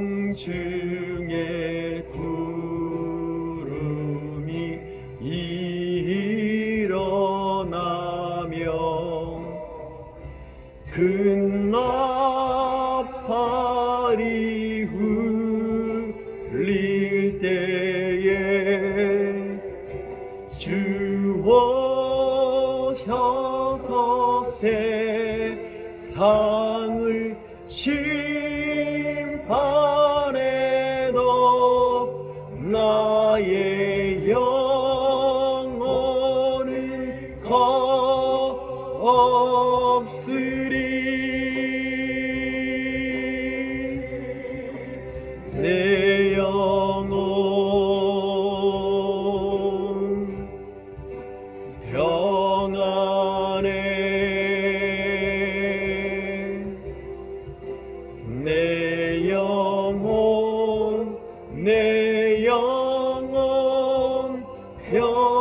공중의 구름이 일어나며 큰 나팔이 울릴 때에 주 오셔서 세상을 심판해도 나의 영혼은 없으리. 내 영혼 평안해 내 영혼 내 영혼 평